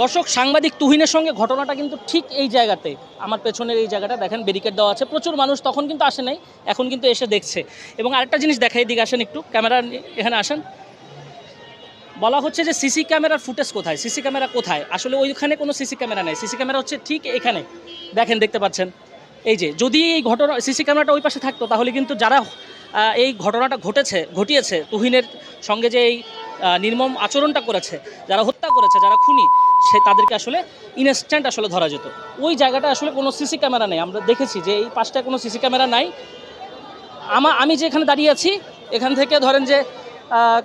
দর্শক, সাংবাদিক তুহিনের সঙ্গে ঘটনাটা কিন্তু ঠিক এই জায়গাতে। আমার পেছনের এই জায়গাটা, দেখেন ব্যারিকেড দেওয়া আছে। প্রচুর মানুষ তখন কিন্তু আসে নাই, এখন কিন্তু এসে দেখছে। এবং আরেকটা জিনিস দেখাই দিকে আসেন একটু। ক্যামেরা এখানে আসেন। বলা হচ্ছে যে সিসি ক্যামেরার ফুটেজ কোথায়? সিসি ক্যামেরা কোথায়? আসলে ওইখানে কোনো সিসি ক্যামেরা নেই। সিসি ক্যামেরা হচ্ছে ঠিক এখানে। দেখেন, দেখতে পাচ্ছেন। এই যে, যদি এই ঘটনা, সিসি ক্যামেরাটা ওই পাশে থাকতো, তাহলে কিন্তু যারা এই ঘটনাটা ঘটেছে, ঘটিয়েছে, তুহিনের সঙ্গে যে এই নির্মম আচরণটা করেছে, যারা হত্যা করেছে, যারা খুনি সে তাদেরকে আসলে ইনস্ট্যান্ট আসলে ধরা যেত। ওই জায়গাটা আসলে কোনো সিসি ক্যামেরা নেই। আমরা দেখেছি যে এই পাশটায় কোনো সিসি ক্যামেরা নাই। আমা, আমি যেখানে দাঁড়িয়ে আছি, এখান থেকে ধরেন যে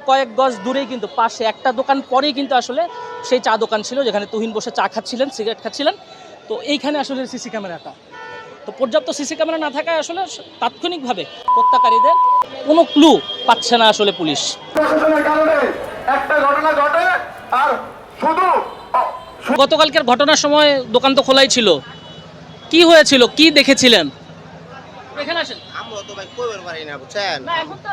কয়েক গজ দূরেই কিন্তু পাশে একটা দোকান পরেই কিন্তু আসলে সেই চা দোকান ছিল, যেখানে তুহিন বসে চা খাচ্ছিলেন, সিগারেট খাচ্ছিলেন। তো এইখানে আসলে সিসি ক্যামেরাটা তো পর্যাপ্ত সিসি ক্যামেরা না থাকায় আসলে তাৎক্ষণিকভাবে হত্যাকারীদের কোনো ক্লু পাচ্ছে না আসলে পুলিশ। একটা ঘটনা ঘটে, আর শুধু গতকালকের ঘটনার সময় দোকান তো খোলাই ছিল। কি হয়েছিল? কি দেখেছিলেন? এখানে আসেন। আমরা তো ভাই কইবার পারি না বুঝছেন? না এখন তো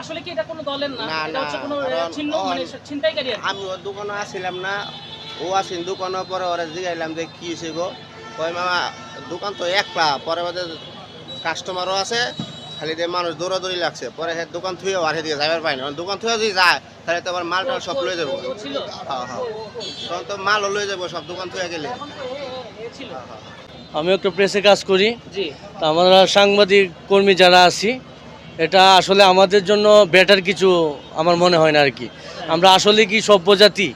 আসলে কি এটা কোনো দলের না? না, এটা হচ্ছে কোনো কারণ মানে ছিনতাইকারী আমি ওর দোকানে আসছিলাম না ও আসিন পরে ওরা জিগাইলাম যে কি হয়েছে গো? কই মামা দোকান তো একলা পরে কাস্টমারও আছে খালি দিয়ে মানুষ দৌড়াদৌড়ি লাগছে পরে হ্যাঁ দোকান থুয়ে আর সেদিকে যাবার পাই না। দোকান থুয়ে যদি যায় তাহলে তো আবার মালটা সব লয়ে যাব। হ্যাঁ হ্যাঁ। তখন তো মালও লয়ে যাব সব দোকান থুয়ে গেলে। আমি একটা প্রেসে কাজ করি। তা আমরা সাংবাদিক কর্মী যারা আছি এটা আসলে আমাদের জন্য বেটার কিছু আমার মনে হয় না আর কি। আমরা আসলে কি সভ্য জাতি?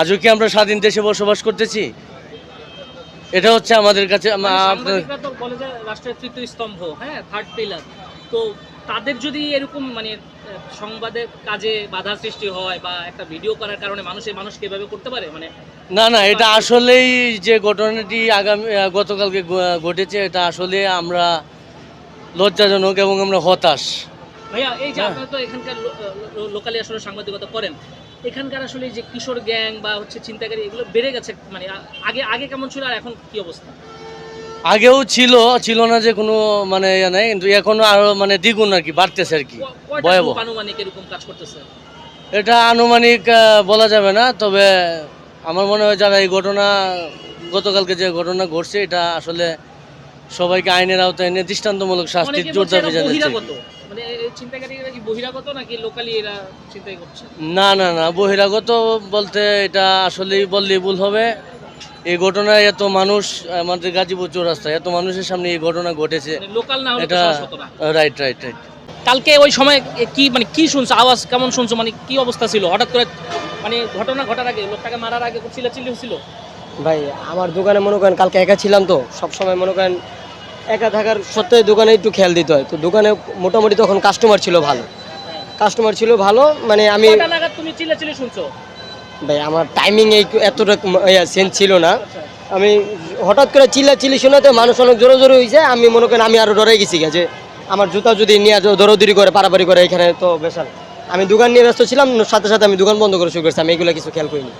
আজও কি আমরা স্বাধীন দেশে বসবাস করতেছি? এটা হচ্ছে আমাদের কাছে মানে বলে যে রাষ্ট্রের তৃতীয় স্তম্ভ হ্যাঁ থার্ড পিলার তো তাদের যদি এরকম মানে সংবাদের কাজে বাধা সৃষ্টি হয় বা একটা ভিডিও করার কারণে মানুষের মানুষকে এভাবে করতে পারে? মানে না না এটা আসলেই যে ঘটনাটি আগামী গতকালকে ঘটেছে এটা আসলে আমরা লজ্জাজনক এবং আমরা হতাশ। ভাইয়া এই যে হ্যাঁ। আপনারা তো এখানকার লোকালি আসলে সাংবাদিকতা করেন এখানকার আসলে যে কিশোর গ্যাং বা হচ্ছে চিন্তাকারী এগুলো বেড়ে গেছে মানে আগে আগে কেমন ছিল আর এখন কি অবস্থা? আগেও ছিল ছিল না যে কোনো মানে ইয়ে নাই কিন্তু এখনও আরও মানে দ্বিগুণ আর কি বাড়তেছে আর কি ভয়াবহ। আনুমানিক এরকম কাজ করতেছে? এটা আনুমানিক বলা যাবে না তবে আমার মনে হয় যারা এই ঘটনা গতকালকে যে ঘটনা ঘটছে এটা আসলে সবাইকে আইনের আওতায় এনে দৃষ্টান্তমূলক শাস্তির অনেকে জোর বলছে দাবি এরা জানাচ্ছে বহিরাগত এই চিন্তাকারীরা কি বহিরাগত নাকি লোকালি এরা চিন্তাই করছে? না না না বহিরাগত বলতে এটা আসলেই বললেই ভুল হবে। এই ঘটনায় এত মানুষ আমাদের গাজীপুর চৌরাস্তায় এত মানুষের সামনে এই ঘটনা ঘটেছে। মানে লোকাল না এটা রাইট রাইট রাইট কালকে ওই সময় কি মানে কি শুনছো? আওয়াজ কেমন শুনছো? মানে কি অবস্থা ছিল? হঠাৎ করে মানে ঘটনা ঘটার আগে লোকটাকে মারার আগে চিল্লাচিল্লি ভাই আমার দোকানে মনে করেন কালকে একা ছিলাম তো সব সময় মনে করেন একা থাকার সত্ত্বে দোকানে একটু খেয়াল দিতে হয়। তো দোকানে মোটামুটি তখন কাস্টমার ছিল ভালো। কাস্টমার ছিল ভালো মানে আমি তুমি চিল্লাচিল্লি শুনছো? ভাই আমার টাইমিং এই এতটা সেন্স ছিল না। আমি হঠাৎ করে চিল্লা চিল্লি শোনাতে মানুষ অনেক জোরে জোরে হয়েছে আমি মনে করেন আমি আরও ডরে গেছি গেছে আমার জুতা যদি নিয়ে দৌড়দৌড়ি করে পারাপারি করে এখানে তো বেশাল। আমি দোকান নিয়ে ব্যস্ত ছিলাম সাথে সাথে আমি দোকান বন্ধ করে শুরু করছি আমি এগুলো কিছু খেয়াল করিনি।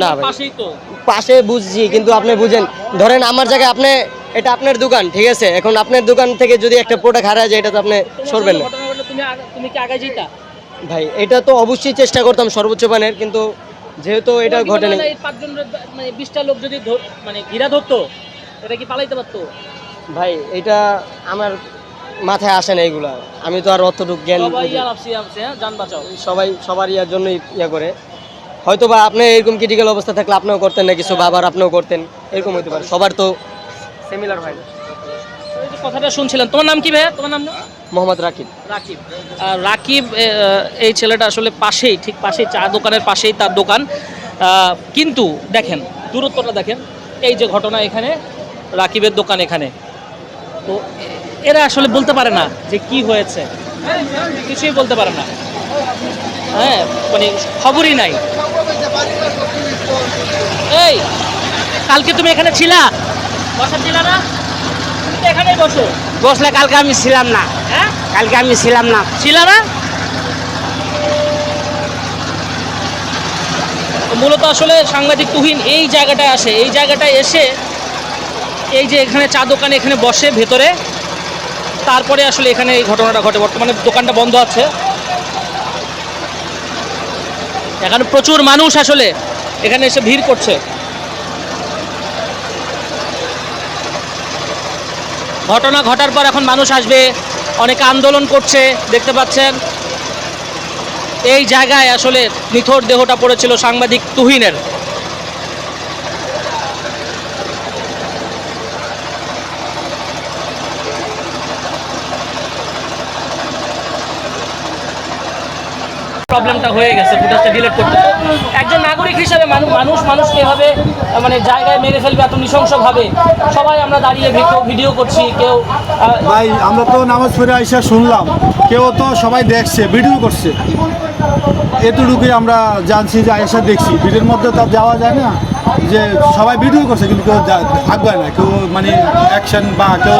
না ভাই। পাশেই তো। পাশে বুঝছি কিন্তু আপনি বুঝেন। ধরেন আমার জায়গায় আপনি এটা আপনার দোকান ঠিক আছে? এখন আপনার দোকান থেকে যদি একটা প্রোডাক্ট হারায় যায় এটা তো আপনি সরবেন না। তুমি কি আগে যেতা? ভাই এটা তো অবশ্যই চেষ্টা করতাম সর্বোচ্চ মানের কিন্তু যেহেতু এটা মনে হয় এই পাঁচজন মানে বিশটা লোক যদি মানে ঘিরা ধরতো এটা কি পালাইতে পারতো? ভাই এটা আমার মাথায় আসে না এগুলা। আমি তো আর অতটুকু জ্ঞান হ্যাঁ? সবাই সবার ইয়ার জন্যই ইয়া করে। হয়তো বা আপনি এরকম ক্রিটিক্যাল অবস্থা থাকলে আপনিও করতেন না কিছু বাবার আপনিও করতেন এরকম হতে পারে। সবার তো সিমিলার হয় না। কথাটা শুনছিলাম তোমার নাম কি ভাইয়া? তোমার নাম মোহাম্মদ রাকিব। রাকিব। আর রাকিব এই ছেলেটা আসলে পাশেই ঠিক পাশেই চা দোকানের পাশেই তার দোকান। কিন্তু দেখেন দূরত্বটা দেখেন এই যে ঘটনা এখানে রাকিবের দোকান এখানে। তো এরা আসলে বলতে পারে না যে কি হয়েছে। কিছুই বলতে পারে না। হ্যাঁ মানে খবরই নাই। এই কালকে তুমি এখানে ছিলা? বসা ছিলা না তুমি তো এখানেই বসো। বসলে কালকে আমি ছিলাম না। হ্যাঁ? কালকে আমি ছিলাম না। ছিল না মূলত আসলে সাংবাদিক তুহিন এই জায়গাটায় আসে। এই জায়গাটায় এসে এই যে এখানে চা দোকানে এখানে বসে ভেতরে। তারপরে আসলে এখানে এই ঘটনাটা ঘটে। বর্তমানে দোকানটা বন্ধ আছে। এখানে প্রচুর মানুষ আসলে এখানে এসে ভিড় করছে। ঘটনা ঘটার পর এখন মানুষ আসবে, অনেকে আন্দোলন করছে, দেখতে পাচ্ছেন। এই জায়গায় আসলে নিথর দেহটা পড়েছিল সাংবাদিক তুহিনের। প্রবলেমটা হয়ে গেছে ফুটেজটা ডিলিট করতে। একজন নাগরিক হিসেবে মানুষ মানুষ মানুষকে এভাবে মানে জায়গায় মেরে ফেলবে এত নৃশংসভাবে। সবাই আমরা দাঁড়িয়ে কেউ ভিডিও করছি কেউ ভাই আমরা তো নামাজ পড়ে আইসা শুনলাম কেউ তো সবাই দেখছে ভিডিও করছে। এতটুকুই আমরা জানছি যে আইসা দেখছি। ভিডিওর মধ্যে তো যাওয়া যায় না যে সবাই ভিডিও করছে কিন্তু কেউ আগায় না কেউ মানে অ্যাকশন বা কেউ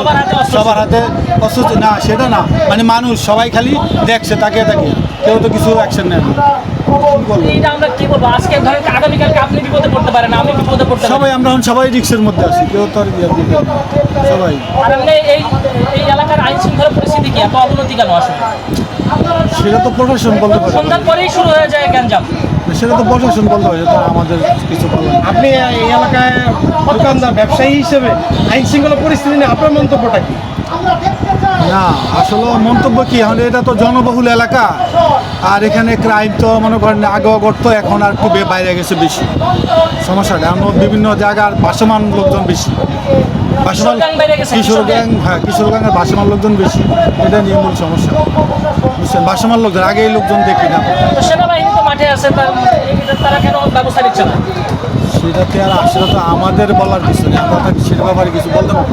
সবার হাতে অস্ত্র না সেটা না। মানে মানুষ সবাই খালি দেখছে তাকিয়ে তাকিয়ে। কেউ তো কিছু অ্যাকশন নেয় না এইটা আমরা কি বলব? আজকে ধরেন আগামীকালকে আপনি বিপদে পড়তে পারেন আমি বিপদে পড়তে সবাই আমরা এখন সবাই রিক্সের মধ্যে আছি কেউ তো আর ইয়ে সবাই। আর এই এই এলাকার আইন শৃঙ্খলা পরিস্থিতি কি? এত অবনতি কেন আসলে? সেটা তো প্রশাসন বলতে পারে। সন্ধ্যার পরেই শুরু হয়ে যায় গ্যাঞ্জাম। সেটা তো প্রশাসন বলতে আমাদের কিছু। আপনি এই এলাকায় দোকানদার ব্যবসায়ী হিসেবে আইন শৃঙ্খলা পরিস্থিতি নিয়ে আপনার মন্তব্যটা কি? না আসলে মন্তব্য কি? এখন এটা তো জনবহুল এলাকা। আর এখানে ক্রাইম তো মনে করেন আগে করতো এখন আর একটু বাইরে গেছে বেশি। সমস্যাটা এখন বিভিন্ন জায়গার ভাসমান লোকজন বেশি। ভাসমান কিশোর গ্যাং হ্যাঁ কিশোর গ্যাংয়ের ভাসমান লোকজন বেশি। এটা নিয়ে মূল সমস্যা। বুঝছেন? ভাসমান লোকজন আগে এই লোকজন দেখি না। তো সেনাবাহিনী তো মাঠে আছে তারা কেন ব্যবস্থা নিচ্ছে না? সেটাতে আর আসলে তো আমাদের বলার কিছু নেই আমরা সেটা ব্যাপারে কিছু বলতে পারব